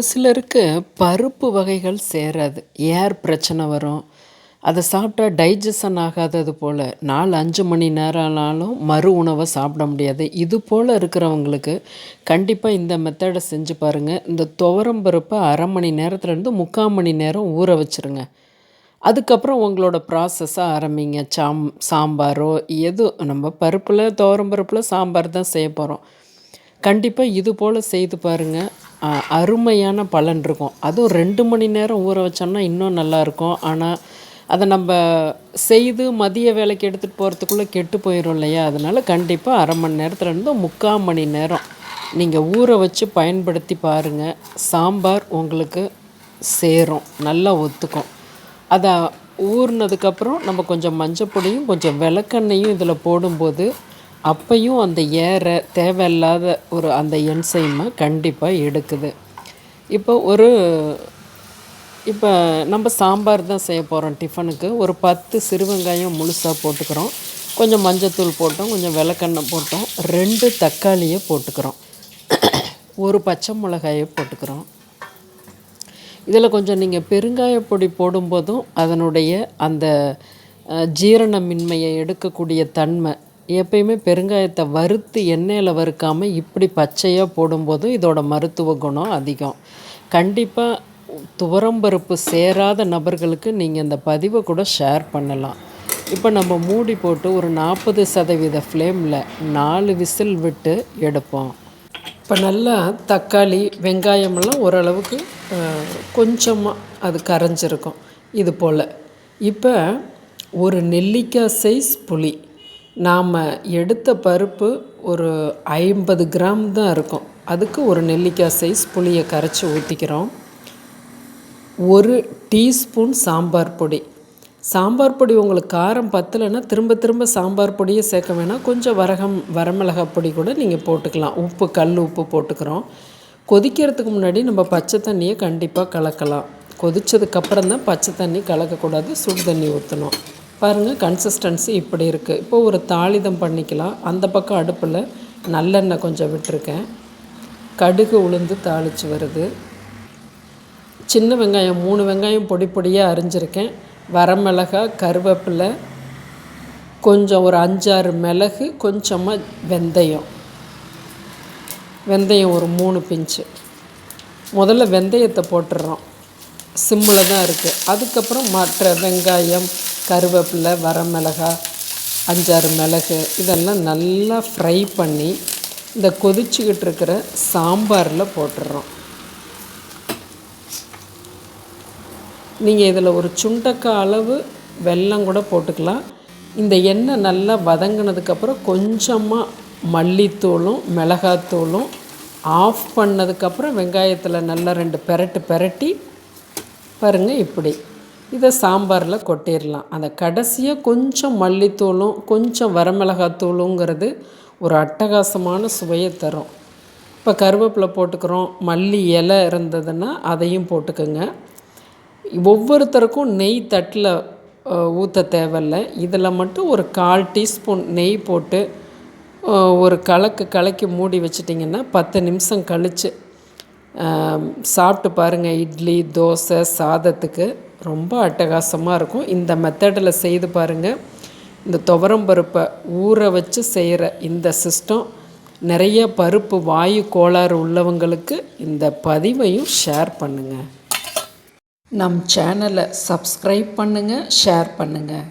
ஒரு சிலருக்கு பருப்பு வகைகள் சேராது. ஏர் பிரச்சனை வரும். அதை சாப்பிட்டா டைஜஷன் ஆகாதது போல் நாலு அஞ்சு மணி நேரம் ஆனாலும் மறு உணவை சாப்பிட முடியாது. இது போல் இருக்கிறவங்களுக்கு கண்டிப்பாக இந்த மெத்தடை செஞ்சு பாருங்கள் இந்த துவரம் பருப்பை அரை மணி நேரத்துலேருந்து முக்கால் மணி நேரம் ஊற வச்சுருங்க. அதுக்கப்புறம் உங்களோட ப்ராசஸை ஆரம்பிங்க. சாம் சாம்பாரோ எது நம்ம பருப்பில் துவரம் பருப்பில் சாம்பார் தான் செய்ய போகிறோம் கண்டிப்பாக இது போல் செய்து பாருங்கள் அருமையான பலன் இருக்கும். அதுவும் ரெண்டு மணி நேரம் ஊற வச்சோம்னா இன்னும் நல்லாயிருக்கும் ஆனால் அதை நம்ம செய்து மதிய வேலைக்கு எடுத்துகிட்டு போகிறதுக்குள்ளே கெட்டு போயிடும் இல்லையா? அதனால் கண்டிப்பாக அரை மணி நேரத்துலேருந்து முக்கால் மணி நேரம் நீங்கள் ஊற வச்சு பயன்படுத்தி பாருங்கள் சாம்பார் உங்களுக்கு சேரும். நல்லா ஒத்துக்கும். அதை ஊறினதுக்கப்புறம் நம்ம கொஞ்சம் மஞ்சப்பொடியும் கொஞ்சம் விளக்கெண்ணையும் இதில் போடும்போது அப்பையும் அந்த ஏற தேவையில்லாத ஒரு அந்த என்சைமை கண்டிப்பாக எடுக்குது. இப்போ ஒரு இப்போ நம்ம சாம்பார் தான் செய்ய போகிறோம் டிஃபனுக்கு ஒரு பத்து சிறு வெங்காயம் முழுசாக போட்டுக்கிறோம். கொஞ்சம் மஞ்சத்தூள் போட்டோம் கொஞ்சம் விளக்கெண்ணெய் போட்டோம். ரெண்டு தக்காளியை போட்டுக்கிறோம். ஒரு பச்சை மிளகாயை போட்டுக்கிறோம். இதில் கொஞ்சம் நீங்கள் பெருங்காய பொடி போடும்போதும் அதனுடைய அந்த ஜீரணமின்மையை எடுக்கக்கூடிய தன்மை எப்பயுமே பெருங்காயத்தை வறுத்து எண்ணெயில் வறுக்காமல் இப்படி பச்சையாக போடும்போதும் இதோட மருத்துவ குணம் அதிகம். கண்டிப்பாக துவரம்பருப்பு சேராத நபர்களுக்கு நீங்கள் இந்த பதிவை கூட ஷேர் பண்ணலாம். இப்போ நம்ம மூடி போட்டு ஒரு நாற்பது சதவீத ஃப்ளேமில் நாலு விசில் விட்டு எடுப்போம். இப்போ நல்லா தக்காளி வெங்காயமெல்லாம் ஓரளவுக்கு கொஞ்சமாக அது கரைஞ்சிருக்கும். இது போல். இப்போ ஒரு நெல்லிக்காய் சைஸ் புளி. நாம் எடுத்த பருப்பு ஒரு ஐம்பது கிராம் தான் இருக்கும். அதுக்கு ஒரு நெல்லிக்காய் சைஸ் புளியை கரைச்சி ஊற்றிக்கிறோம் ஒரு டீஸ்பூன் சாம்பார் பொடி. சாம்பார் பொடி உங்களுக்கு காரம் பத்தலைன்னா திரும்ப திரும்ப சாம்பார் பொடியை சேர்க்க வேணாம். கொஞ்சம் வரகம் வரமிளகா பொடி கூட நீங்கள் போட்டுக்கலாம். உப்பு கல் உப்பு போட்டுக்கிறோம். கொதிக்கிறதுக்கு முன்னாடி நம்ம பச்சை தண்ணியை கண்டிப்பாக கலக்கலாம். கொதித்ததுக்கப்புறம் தான் பச்சை தண்ணி கலக்கக்கூடாது. சுடு தண்ணி ஊற்றணும் பாருங்கள் கன்சிஸ்டன்சி இப்படி இருக்குது இப்போது ஒரு தாளிதம் பண்ணிக்கலாம். அந்த பக்கம் அடுப்பில் நல்லெண்ணெய் கொஞ்சம் விட்டுருக்கேன். கடுகு உளுந்து தாளித்து வருது. சின்ன வெங்காயம் மூணு வெங்காயம் பொடி பொடியாக அரிஞ்சிருக்கேன். வரமிளகா கருவேப்பிலை கொஞ்சம் ஒரு அஞ்சாறு மிளகு கொஞ்சமாக வெந்தயம். வெந்தயம் ஒரு மூணு பிஞ்சு. முதல்ல வெந்தயத்தை போட்டுடுறோம் சிம்மில் தான் இருக்குது அதுக்கப்புறம் மற்ற வெங்காயம் கருவேப்பிலை வரமிளகா அஞ்சாறு மிளகு இதெல்லாம் நல்லா ஃப்ரை பண்ணி இந்த கொதிச்சுக்கிட்டு இருக்கிற சாம்பாரில் போட்டுடுறோம் நீங்கள் இதில் ஒரு சுண்டக்காய் அளவு வெல்லம் கூட போட்டுக்கலாம். இந்த எண்ணெய் நல்லா வதங்கினதுக்கப்புறம் கொஞ்சமாக மல்லித்தூளும் மிளகாத்தூளும் ஆஃப் பண்ணதுக்கப்புறம் வெங்காயத்தில் நல்லா ரெண்டு பெரட்டு பெரட்டி பாருங்கள் இப்படி. இதை சாம்பாரில் கொட்டிடலாம். அந்த கடைசியாக கொஞ்சம் மல்லித்தூளும் கொஞ்சம் வரமிளகாத்தூளுங்கிறது ஒரு அட்டகாசமான சுவையை தரும். இப்போ கருவேப்பிலை போட்டுக்கிறோம். மல்லி இலை இருந்ததுன்னா அதையும் போட்டுக்கோங்க. ஒவ்வொருத்தருக்கும் நெய் தட்டில் ஊற்ற தேவையில்ல. இதில் மட்டும் ஒரு கால் டீஸ்பூன் நெய் போட்டு ஒரு கலக்கு கலக்கி மூடி வச்சிட்டிங்கன்னா பத்து நிமிஷம் கழித்து சாப்பிட்டு பாருங்கள் இட்லி தோசை சாதத்துக்கு. ரொம்ப அட்டகாசமாக இருக்கும். இந்த மெத்தடில் செய்து பாருங்கள் இந்த துவரம் பருப்பை ஊற வச்சு செய்கிற இந்த சிஸ்டம் நிறைய பருப்பு வாயு கோளாறு உள்ளவங்களுக்கு இந்த பதிவையும் ஷேர் பண்ணுங்கள் நம் சேனலை சப்ஸ்கிரைப் பண்ணுங்கள் ஷேர் பண்ணுங்கள்